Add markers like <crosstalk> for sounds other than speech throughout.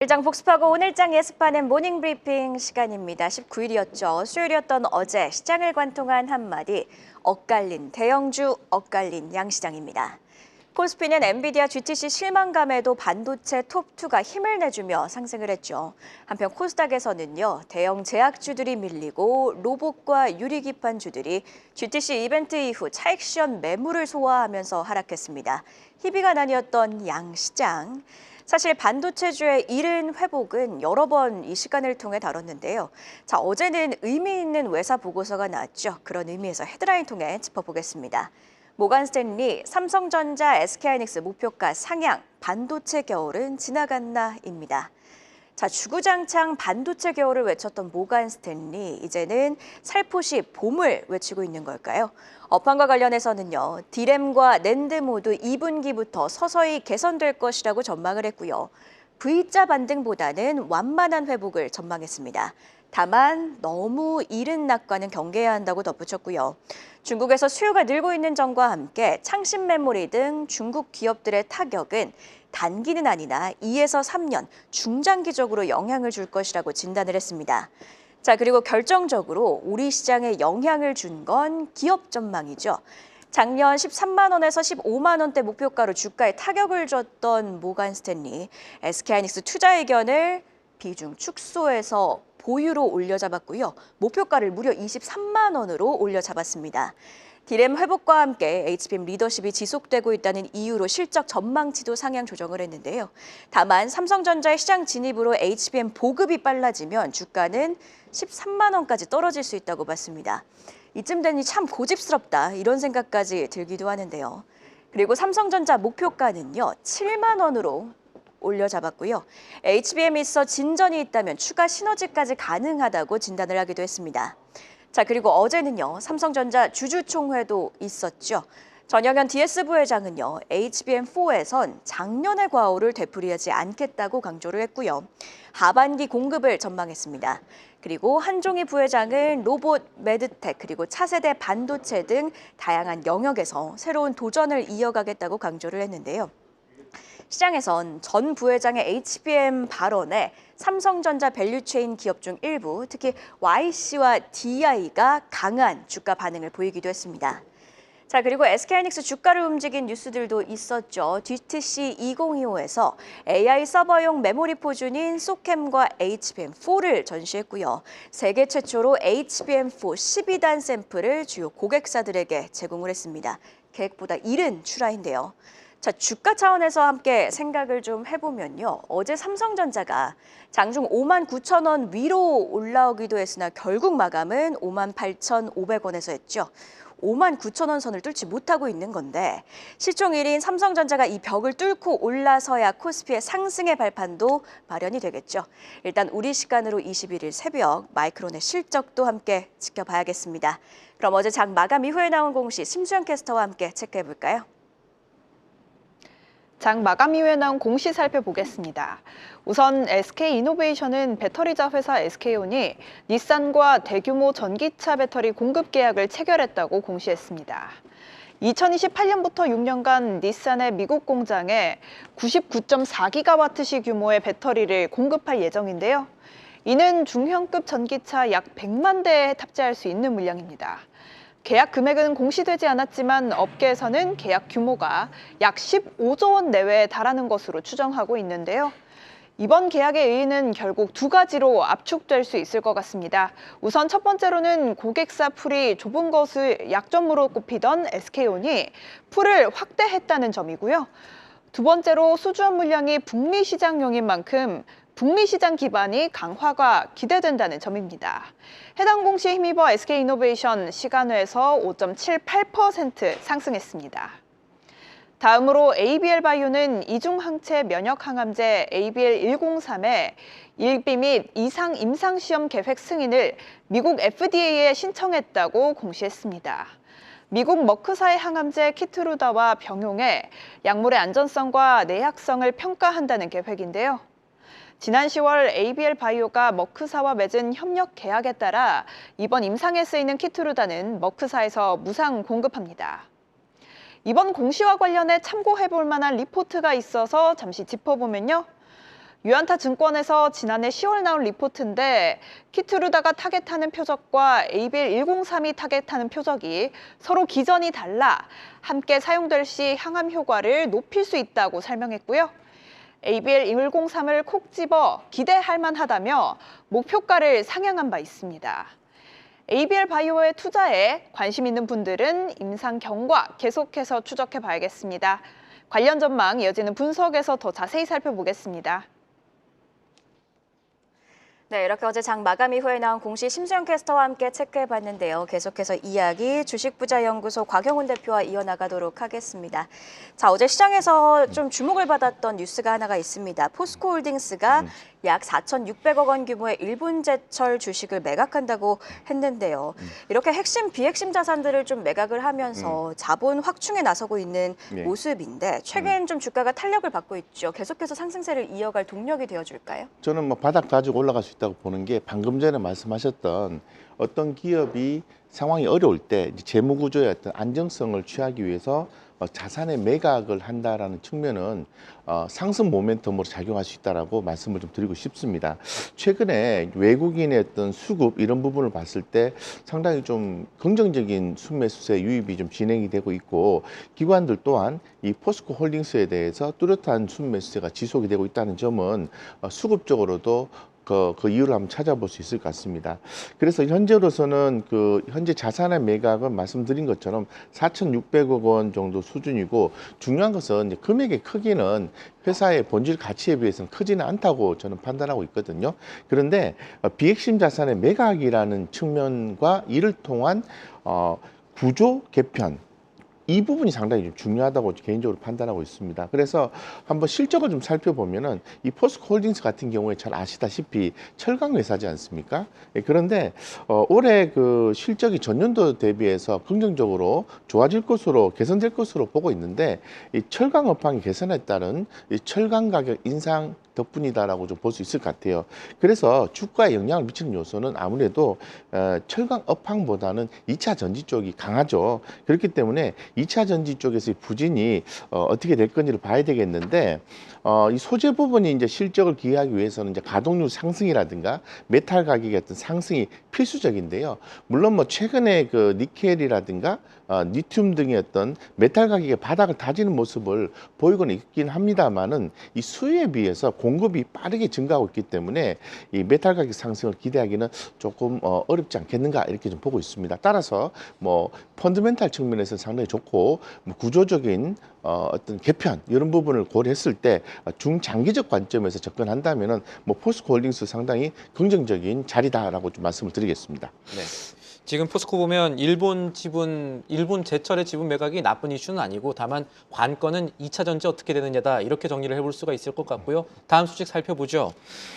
일장 복습하고 오늘 장 예습하는 모닝 브리핑 시간입니다. 19일이었죠. 수요일이었던 어제 시장을 관통한 한마디 엇갈린 대형주 엇갈린 양시장입니다. 코스피는 엔비디아 GTC 실망감에도 반도체 톱2가 힘을 내주며 상승을 했죠. 한편 코스닥에서는요. 대형 제약주들이 밀리고 로봇과 유리기판주들이 GTC 이벤트 이후 차익 시연 매물을 소화하면서 하락했습니다. 희비가 나뉘었던 양시장. 사실 반도체주의 이른 회복은 여러 번 이 시간을 통해 다뤘는데요. 자, 어제는 의미 있는 외사 보고서가 나왔죠. 그런 의미에서 헤드라인 통해 짚어보겠습니다. 모간 스탠리, 삼성전자, SK하이닉스 목표가 상향, 반도체 겨울은 지나갔나입니다. 자, 주구장창 반도체 겨울을 외쳤던 모간 스탠리, 이제는 살포시 봄을 외치고 있는 걸까요? 업황과 관련해서는요, 디램과 낸드 모두 2분기부터 서서히 개선될 것이라고 전망을 했고요. V자 반등보다는 완만한 회복을 전망했습니다. 다만 너무 이른 낙관은 경계해야 한다고 덧붙였고요. 중국에서 수요가 늘고 있는 점과 함께 창신 메모리 등 중국 기업들의 타격은 단기는 아니나 2에서 3년 중장기적으로 영향을 줄 것이라고 진단을 했습니다. 자, 그리고 결정적으로 우리 시장에 영향을 준 건 기업 전망이죠. 작년 13만 원에서 15만 원대 목표가로 주가에 타격을 줬던 모간 스탠리, SK하이닉스 투자 의견을 비중 축소해서 보유로 올려잡았고요. 목표가를 무려 23만 원으로 올려잡았습니다. 디램 회복과 함께 HBM 리더십이 지속되고 있다는 이유로 실적 전망치도 상향 조정을 했는데요. 다만 삼성전자의 시장 진입으로 HBM 보급이 빨라지면 주가는 13만 원까지 떨어질 수 있다고 봤습니다. 이쯤 되니 참 고집스럽다 이런 생각까지 들기도 하는데요. 그리고 삼성전자 목표가는요 7만 원으로 올려잡았고요. HBM에 있어 진전이 있다면 추가 시너지까지 가능하다고 진단을 하기도 했습니다. 자, 그리고 어제는요, 삼성전자 주주총회도 있었죠. 전영현 DS 부회장은요, HBM4에선 작년의 과오를 되풀이하지 않겠다고 강조를 했고요. 하반기 공급을 전망했습니다. 그리고 한종희 부회장은 로봇, 매드텍, 그리고 차세대 반도체 등 다양한 영역에서 새로운 도전을 이어가겠다고 강조를 했는데요. 시장에선 전 부회장의 HBM 발언에 삼성전자 밸류체인 기업 중 일부, 특히 YC와 DI가 강한 주가 반응을 보이기도 했습니다. 자, 그리고 SK하이닉스 주가를 움직인 뉴스들도 있었죠. GTC 2025에서 AI 서버용 메모리 포준인 소캠과 HBM4를 전시했고요. 세계 최초로 HBM4 12단 샘플을 주요 고객사들에게 제공을 했습니다. 계획보다 이른 출하인데요. 자, 주가 차원에서 함께 생각을 좀 해보면요. 어제 삼성전자가 장중 5만 9천 원 위로 올라오기도 했으나 결국 마감은 5만 8,500원에서 했죠. 5만 9천 원 선을 뚫지 못하고 있는 건데 실종 1인 삼성전자가 이 벽을 뚫고 올라서야 코스피의 상승의 발판도 마련이 되겠죠. 일단 우리 시간으로 21일 새벽 마이크론의 실적도 함께 지켜봐야겠습니다. 그럼 어제 장 마감 이후에 나온 공시 심수영 캐스터와 함께 체크해 볼까요? 장 마감 이후에 나온 공시 살펴보겠습니다. 우선 SK이노베이션은 배터리자 회사 SK온이 닛산과 대규모 전기차 배터리 공급 계약을 체결했다고 공시했습니다. 2028년부터 6년간 닛산의 미국 공장에 99.4기가와트시 규모의 배터리를 공급할 예정인데요. 이는 중형급 전기차 약 100만 대에 탑재할 수 있는 물량입니다. 계약 금액은 공시되지 않았지만 업계에서는 계약 규모가 약 15조 원 내외에 달하는 것으로 추정하고 있는데요. 이번 계약의 의의는 결국 두 가지로 압축될 수 있을 것 같습니다. 우선 첫 번째로는 고객사 풀이 좁은 것을 약점으로 꼽히던 SK온이 풀을 확대했다는 점이고요. 두 번째로 수주한 물량이 북미 시장용인 만큼 북미 시장 기반이 강화가 기대된다는 점입니다. 해당 공시에 힘입어 SK이노베이션 시간외에서 5.78% 상승했습니다. 다음으로 ABL 바이오는 이중 항체 면역 항암제 ABL103의 1비 및 이상 임상 시험 계획 승인을 미국 FDA에 신청했다고 공시했습니다. 미국 머크사의 항암제 키트루다와 병용해 약물의 안전성과 내약성을 평가한다는 계획인데요. 지난 10월 ABL 바이오가 머크사와 맺은 협력 계약에 따라 이번 임상에 쓰이는 키트루다는 머크사에서 무상 공급합니다. 이번 공시와 관련해 참고해 볼 만한 리포트가 있어서 잠시 짚어보면요. 유안타 증권에서 지난해 10월 나온 리포트인데 키트루다가 타겟하는 표적과 ABL 103이 타겟하는 표적이 서로 기전이 달라 함께 사용될 시 항암 효과를 높일 수 있다고 설명했고요. ABL 103을 콕 집어 기대할 만하다며 목표가를 상향한 바 있습니다. ABL 바이오에 투자에 관심 있는 분들은 임상 경과 계속해서 추적해 봐야겠습니다. 관련 전망 이어지는 분석에서 더 자세히 살펴보겠습니다. 네, 이렇게 어제 장 마감 이후에 나온 공시 심수영 캐스터와 함께 체크해 봤는데요. 계속해서 이야기 주식부자연구소 곽영훈 대표와 이어나가도록 하겠습니다. 자, 어제 시장에서 좀 주목을 받았던 뉴스가 하나가 있습니다. 포스코 홀딩스가 약 4,600억 원 규모의 일본 제철 주식을 매각한다고 했는데요. 이렇게 핵심 비핵심 자산들을 좀 매각을 하면서 자본 확충에 나서고 있는 네. 모습인데 최근 좀 주가가 탄력을 받고 있죠. 계속해서 상승세를 이어갈 동력이 되어줄까요? 저는 뭐 바닥 가지고 올라갈 수 있다고 보는 게 방금 전에 말씀하셨던 어떤 기업이 상황이 어려울 때 이제 재무 구조의 어떤 안정성을 취하기 위해서 어, 자산의 매각을 한다라는 측면은 어, 상승 모멘텀으로 작용할 수 있다라고 말씀을 좀 드리고 싶습니다. 최근에 외국인의 어떤 수급 이런 부분을 봤을 때 상당히 좀 긍정적인 순매수세 유입이 좀 진행이 되고 있고 기관들 또한 이 포스코 홀딩스에 대해서 뚜렷한 순매수세가 지속이 되고 있다는 점은 어, 수급적으로도 그, 그 이유를 한번 찾아볼 수 있을 것 같습니다. 그래서 현재로서는 그 현재 자산의 매각은 말씀드린 것처럼 4,600억 원 정도 수준이고 중요한 것은 금액의 크기는 회사의 본질 가치에 비해서는 크지는 않다고 저는 판단하고 있거든요. 그런데 어, 비핵심 자산의 매각이라는 측면과 이를 통한 어, 구조 개편 이 부분이 상당히 좀 중요하다고 개인적으로 판단하고 있습니다. 그래서 한번 실적을 좀 살펴보면은 이 포스코 홀딩스 같은 경우에 잘 아시다시피 철강 회사지 않습니까? 예, 그런데 어, 올해 그 실적이 전년도 대비해서 긍정적으로 좋아질 것으로 개선될 것으로 보고 있는데 이 철강 업황이 개선에 따른 이 철강 가격 인상 덕분이다라고 좀 볼 수 있을 것 같아요. 그래서 주가에 영향을 미치는 요소는 아무래도 어, 철강 업황보다는 2차 전지 쪽이 강하죠. 그렇기 때문에 2차 전지 쪽에서의 부진이 어, 어떻게 될 건지를 봐야 되겠는데 어, 이 소재 부분이 이제 실적을 기회하기 위해서는 이제 가동률 상승이라든가 메탈 가격의 어떤 상승이 필수적인데요. 물론 뭐 최근에 그 니켈이라든가 어, 리튬 등의 어떤 메탈 가격의 바닥을 다지는 모습을 보이고는 있긴 합니다만은 이 수요에 비해서 공급이 빠르게 증가하고 있기 때문에 이 메탈 가격 상승을 기대하기는 조금 어, 어렵지 않겠는가 이렇게 좀 보고 있습니다. 따라서 뭐 펀드멘탈 측면에서 상당히 좋고 뭐 구조적인 어, 어떤 개편 이런 부분을 고려했을 때 중장기적 관점에서 접근한다면은 뭐 포스코 홀딩스 상당히 긍정적인 자리다라고 좀 말씀을 드리겠습니다. 네. 지금 포스코 보면 일본 지분, 일본 제철의 지분 매각이 나쁜 이슈는 아니고 다만 관건은 2차 전지 어떻게 되느냐다 이렇게 정리를 해볼 수가 있을 것 같고요. 다음 소식 살펴보죠.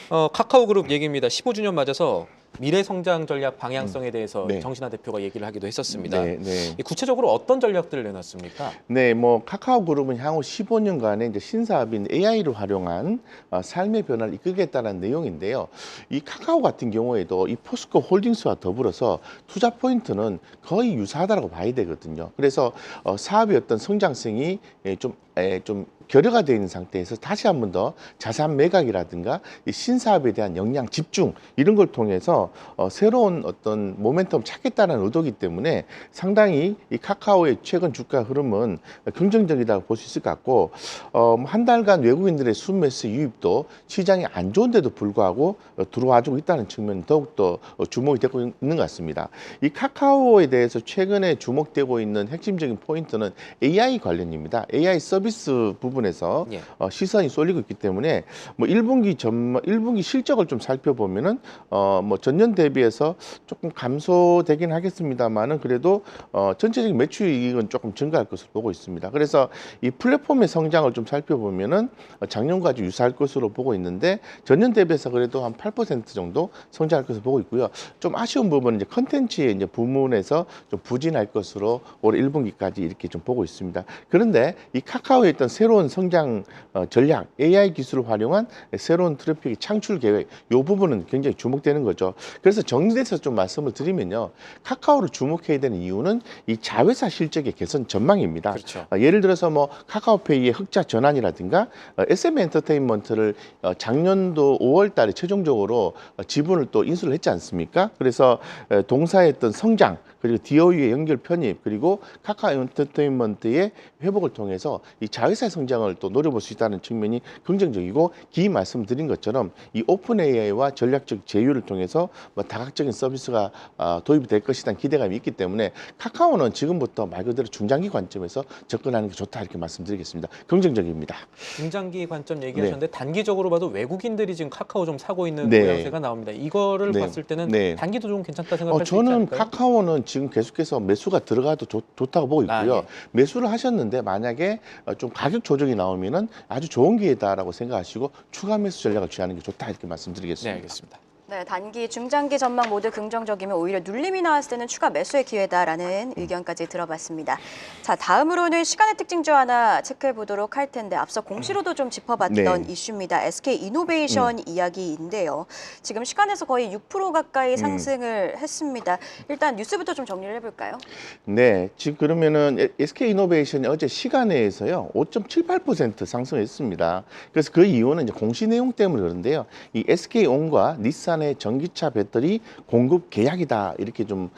어, 카카오그룹 얘기입니다. 15주년 맞아서 미래 성장 전략 방향성에 대해서 네. 정신화 대표가 얘기를 하기도 했었습니다. 네, 네. 이 구체적으로 어떤 전략들을 내놨습니까? 네, 뭐 카카오 그룹은 향후 15년간의 이제 신사업인 AI를 활용한 어, 삶의 변화를 이끌겠다는 내용인데요. 이 카카오 같은 경우에도 이 포스코 홀딩스와 더불어서 투자 포인트는 거의 유사하다고 봐야 되거든요. 그래서 어, 사업의 어떤 성장성이 예, 좀, 에, 좀 결여가 되어 있는 상태에서 다시 한 번 더 자산 매각이라든가 이 신사업에 대한 역량 집중 이런 걸 통해서 어, 새로운 어떤 모멘텀 찾겠다는 의도이기 때문에 상당히 이 카카오의 최근 주가 흐름은 긍정적이다고 볼 수 있을 것 같고 어, 한 달간 외국인들의 순매수 유입도 시장이 안 좋은데도 불구하고 어, 들어와주고 있다는 측면이 더욱더 어, 주목이 되고 있는 것 같습니다. 이 카카오에 대해서 최근에 주목되고 있는 핵심적인 포인트는 AI 관련입니다. AI 서비스 부분에서 예. 어, 시선이 쏠리고 있기 때문에 뭐 1분기 전망, 1분기 실적을 좀 살펴보면은 어, 뭐 전년 대비해서 조금 감소되긴 하겠습니다만은 그래도 어, 전체적인 매출 이익은 조금 증가할 것으로 보고 있습니다. 그래서 이 플랫폼의 성장을 좀 살펴보면은 어, 작년과 아주 유사할 것으로 보고 있는데 전년 대비해서 그래도 한 8% 정도 성장할 것으로 보고 있고요. 좀 아쉬운 부분은 이제 컨텐츠의 이제 부문에서 좀 부진할 것으로 올해 1분기까지 이렇게 좀 보고 있습니다. 그런데 이 카카오 카카오의 어떤 새로운 성장 어, 전략, AI 기술을 활용한 새로운 트래픽 창출 계획, 이 부분은 굉장히 주목되는 거죠. 그래서 정리돼서 좀 말씀을 드리면요, 카카오를 주목해야 되는 이유는 이 자회사 실적의 개선 전망입니다. 그렇죠. 어, 예를 들어서 뭐 카카오페이의 흑자 전환이라든가 어, SM 엔터테인먼트를 어, 작년도 5월 달에 최종적으로 어, 지분을 또 인수를 했지 않습니까? 그래서 어, 동사의 어떤 성장 그리고 DOU의 연결 편입 그리고 카카오 엔터테인먼트의 회복을 통해서 이 자회사의 성장을 또 노려볼 수 있다는 측면이 긍정적이고 기 말씀드린 것처럼 이 오픈 AI와 전략적 제휴를 통해서 뭐 다각적인 서비스가 어, 도입이 될 것이라는 기대감이 있기 때문에 카카오는 지금부터 말 그대로 중장기 관점에서 접근하는 게 좋다 이렇게 말씀드리겠습니다. 긍정적입니다. 중장기 관점 얘기하셨는데 단기적으로 봐도 외국인들이 지금 카카오 좀 사고 있는 네. 모양새가 나옵니다. 이거를 네. 봤을 때는 네. 단기도 좀 괜찮다 생각할 어, 수 있지 저는 않을까요? 카카오는 지금 계속해서 매수가 들어가도 좋, 좋다고 보고 있고요. 아, 예. 매수를 하셨는데 만약에 어, 좀 가격 조정이 나오면은 아주 좋은 기회다라고 생각하시고 추가 매수 전략을 취하는 게 좋다 이렇게 네, 말씀드리겠습니다. 알겠습니다. 네, 단기, 중장기 전망 모두 긍정적이면 오히려 눌림이 나왔을 때는 추가 매수의 기회다라는 의견까지 들어봤습니다. 자, 다음으로는 시간의 특징주 하나 체크해 보도록 할 텐데 앞서 공시로도 좀 짚어봤던 네. 이슈입니다. SK 이노베이션 이야기인데요. 지금 시간에서 거의 6% 가까이 상승을 했습니다. 일단 뉴스부터 좀 정리를 해볼까요? 네, 지금 그러면은 SK 이노베이션이 어제 시간에서요 5.78% 상승했습니다. 그래서 그 이유는 이제 공시 내용 때문에 그런데요. 이 SK 온과 닛산 의 전기차 배터리 공급 계약이다 이렇게 좀이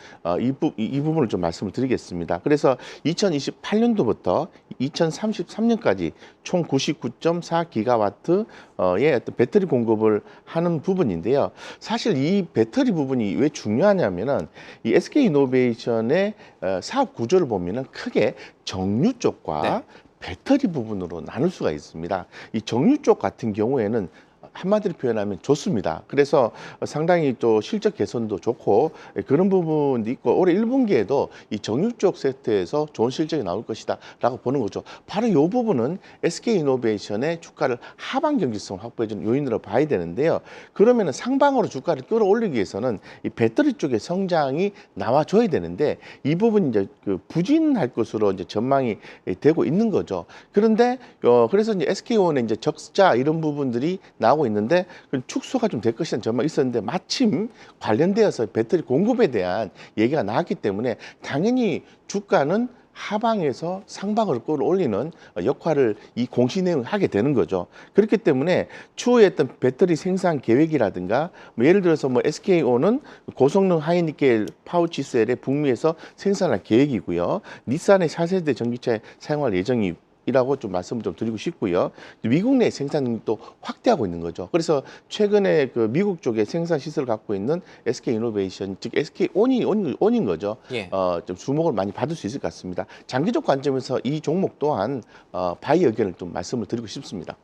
이 부분을 좀 말씀을 드리겠습니다. 그래서 2028년도부터 2033년까지 총 99.4 기가와트의 어떤 배터리 공급을 하는 부분인데요. 사실 이 배터리 부분이 왜 중요하냐면은 이 SK 이노베이션의 어, 사업 구조를 보면은 크게 정유 쪽과 네. 배터리 부분으로 나눌 수가 있습니다. 이 정유 쪽 같은 경우에는 한마디로 표현하면 좋습니다. 그래서 상당히 또 실적 개선도 좋고 그런 부분도 있고 올해 1분기에도 이 정유 쪽 세트에서 좋은 실적이 나올 것이다 라고 보는 거죠. 바로 이 부분은 SK 이노베이션의 주가를 하방 경직성을 확보해주는 요인으로 봐야 되는데요. 그러면 상방으로 주가를 끌어올리기 위해서는 이 배터리 쪽의 성장이 나와줘야 되는데 이 부분 이제 그 부진할 것으로 이제 전망이 되고 있는 거죠. 그런데 어 그래서 이제 SK온의 이제 적자 이런 부분들이 나오고 있는데 그 축소가 좀 될 것이라는 전망이 있었는데 마침 관련되어서 배터리 공급에 대한 얘기가 나왔기 때문에 당연히 주가는 하방에서 상방으로 끌어올리는 역할을 이 공시 내용을 하게 되는 거죠. 그렇기 때문에 추후에 어떤 배터리 생산 계획이라든가 뭐 예를 들어서 뭐 SKO는 고성능 하이니켈 파우치 셀의 북미에서 생산할 계획이고요. 닛산의 4세대 전기차에 사용할 예정이 이라고 좀 말씀을 좀 드리고 싶고요. 미국 내 생산 능력도 확대하고 있는 거죠. 그래서 최근에 그 미국 쪽에 생산 시설을 갖고 있는 SK 이노베이션, 즉 SK 온이 온, 온인 거죠. 예. 어, 좀 주목을 많이 받을 수 있을 것 같습니다. 장기적 관점에서 이 종목 또한 어, 바이 의견을 좀 말씀을 드리고 싶습니다.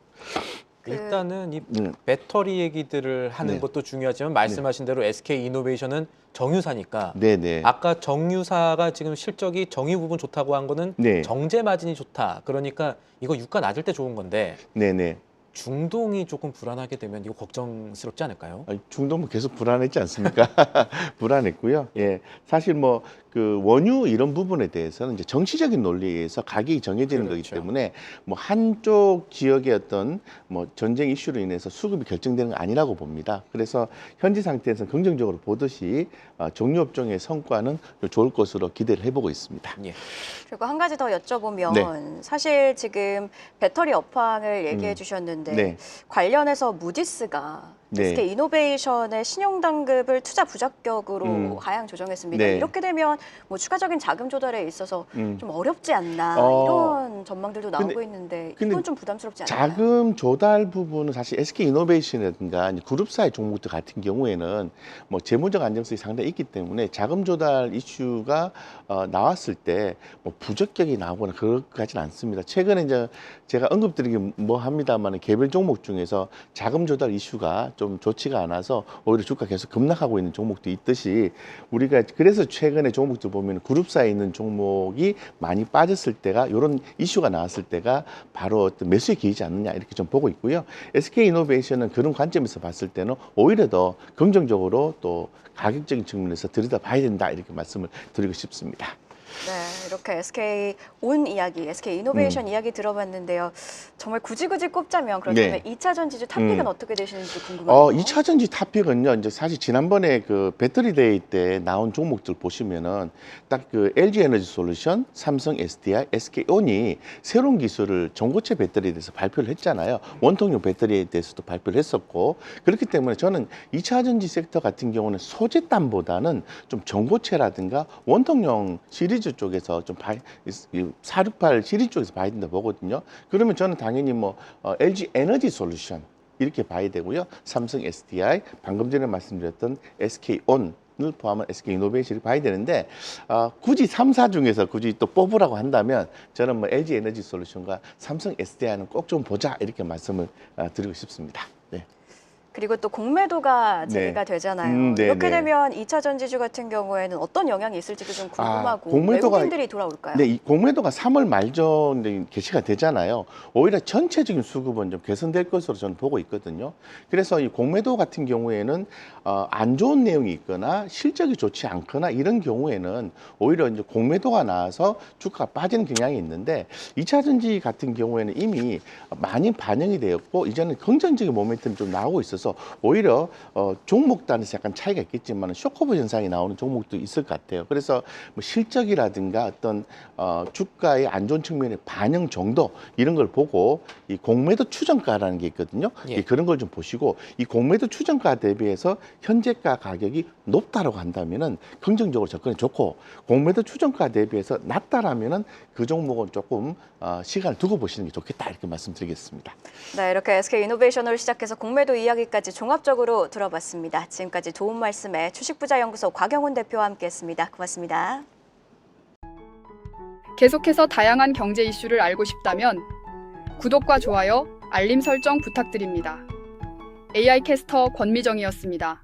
그- 일단은 이 음, 배터리 얘기들을 하는 네. 것도 중요하지만 말씀하신 대로 SK 이노베이션은 정유사니까 네네. 아까 정유사가 지금 실적이 정유 부분 좋다고 한 거는 네. 정제 마진이 좋다. 그러니까 이거 유가 낮을 때 좋은 건데 네네. 중동이 조금 불안하게 되면 이거 걱정스럽지 않을까요? 아니, 중동은 계속 불안했지 않습니까? <laughs> 불안했고요. 예, 사실 뭐그 원유 이런 부분에 대해서는 이제 정치적인 논리에 의해서 가격이 정해지는 거기 그렇죠. 때문에 뭐 한쪽 지역의 어떤 뭐 전쟁 이슈로 인해서 수급이 결정되는 건 아니라고 봅니다. 그래서 현재 상태에서 긍정적으로 보듯이 어, 정유업종의 성과는 좋을 것으로 기대를 해보고 있습니다. 예. 그리고 한 가지 더 여쭤보면 네. 사실 지금 배터리 업황을 얘기해 음. 주셨는데 네. 관련해서 무디스가 네. SK 이노베이션의 신용 당급을 투자 부적격으로 음. 하향 조정했습니다. 네. 이렇게 되면 뭐 추가적인 자금 조달에 있어서 음. 좀 어렵지 않나 어. 이런 전망들도 나오고 근데- 있는데 이건 좀 부담스럽지 않나요? 자금 조달 부분은 사실 SK 이노베이션이라든가 그룹사의 종목들 같은 경우에는 뭐 재무적 안정성이 상당히 있기 때문에 자금 조달 이슈가 어, 나왔을 때 뭐 부적격이 나오거나 그렇지는 않습니다. 최근에 이제 제가 언급드리기 뭐 합니다만 개별 종목 중에서 자금 조달 이슈가 좀 좋지가 않아서 오히려 주가 계속 급락하고 있는 종목도 있듯이 우리가 그래서 최근에 종목들 보면 그룹사에 있는 종목이 많이 빠졌을 때가 이런 이슈가 나왔을 때가 바로 어떤 매수에 기이지 않느냐 이렇게 좀 보고 있고요. SK 이노베이션은 그런 관점에서 봤을 때는 오히려 더 긍정적으로 또 가격적인 측면에서 들여다봐야 된다 이렇게 말씀을 드리고 싶습니다. 네, 이렇게 SK 온 이야기, SK 이노베이션 이야기 들어봤는데요. 정말 굳이 굳이 꼽자면 그렇다면 네. 이 2차 전지주 탑픽은 음. 어떻게 되시는지 궁금합니다. 어, 2차 전지 탑픽은요. 이제 사실 지난번에 그 배터리 데이 때 나온 종목들 보시면은 딱 그 LG 에너지 솔루션, 삼성 SDI, SK온이 새로운 기술을 전고체 배터리에 대해서 발표를 했잖아요. 원통용 배터리에 대해서도 발표를 했었고 그렇기 때문에 저는 2차 전지 섹터 같은 경우는 소재단보다는 좀 전고체라든가 원통용 시리즈 쪽에서 좀 봐, 468 시리즈 쪽에서 봐야 된다 보거든요. 그러면 저는 당연히 뭐 어, LG 에너지 솔루션 이렇게 봐야 되고요. 삼성 SDI, 방금 전에 말씀드렸던 SK온 을 포함한 SK 이노베이션을 봐야 되는데 어, 굳이 삼사 중에서 굳이 또 뽑으라고 한다면 저는 뭐 LG 에너지 솔루션과 삼성 SDI는 꼭 좀 보자 이렇게 말씀을 어, 드리고 싶습니다. 네. 그리고 또 공매도가 네. 제기가 되잖아요. 음, 네, 이렇게 네. 되면 2차 전지주 같은 경우에는 어떤 영향이 있을지도 좀 궁금하고 아, 공매도가- 외국인들이 돌아올까요? 네, 이 공매도가 3월 말전에 개시가 되잖아요. 오히려 전체적인 수급은 좀 개선될 것으로 저는 보고 있거든요. 그래서 이 공매도 같은 경우에는 어, 안 좋은 내용이 있거나 실적이 좋지 않거나 이런 경우에는 오히려 이제 공매도가 나와서 주가가 빠지는 경향이 있는데 2차 전지 같은 경우에는 이미 많이 반영이 되었고 이제는 긍정적인 모멘텀이 좀 나오고 있어서 오히려 어, 종목 단에서 약간 차이가 있겠지만 쇼커브 현상이 나오는 종목도 있을 것 같아요. 그래서 뭐 실적이라든가 어떤 어, 주가의 안 좋은 측면의 반영 정도 이런 걸 보고 이 공매도 추정가라는 게 있거든요. 예. 이 그런 걸 좀 보시고 이 공매도 추정가 대비해서 현재가 가격이 높다라고 한다면은 긍정적으로 접근이 좋고 공매도 추정가 대비해서 낮다라면은 그 종목은 조금 어, 시간을 두고 보시는 게 좋겠다 이렇게 말씀드리겠습니다. 네, 이렇게 SK 이노베이션을 시작해서 공매도 이야기 까지 종합적으로 들어봤습니다. 지금까지 좋은 말씀에 주식부자연구소 곽영훈 대표와 함께했습니다. 고맙습니다. 계속해서 다양한 경제 이슈를 알고 싶다면 구독과 좋아요, 알림 설정 부탁드립니다. AI 캐스터 권미정이었습니다.